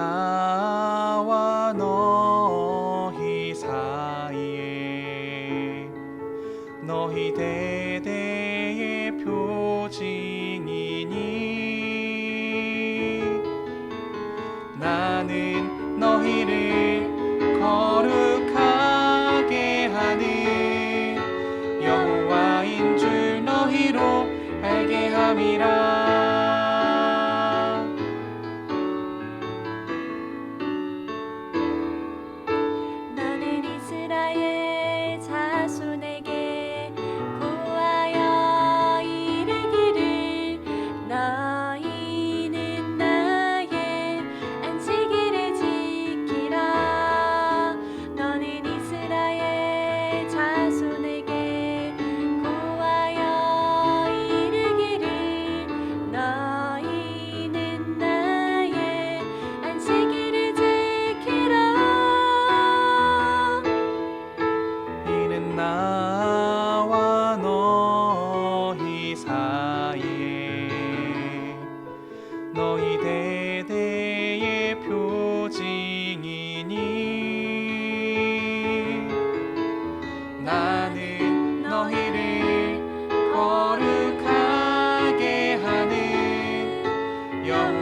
나와 너희 사이에 너희 대대의 표징이니 나는 너희를 거룩하게 하는 여호와인 줄 너희로 알게 함이라. Yo.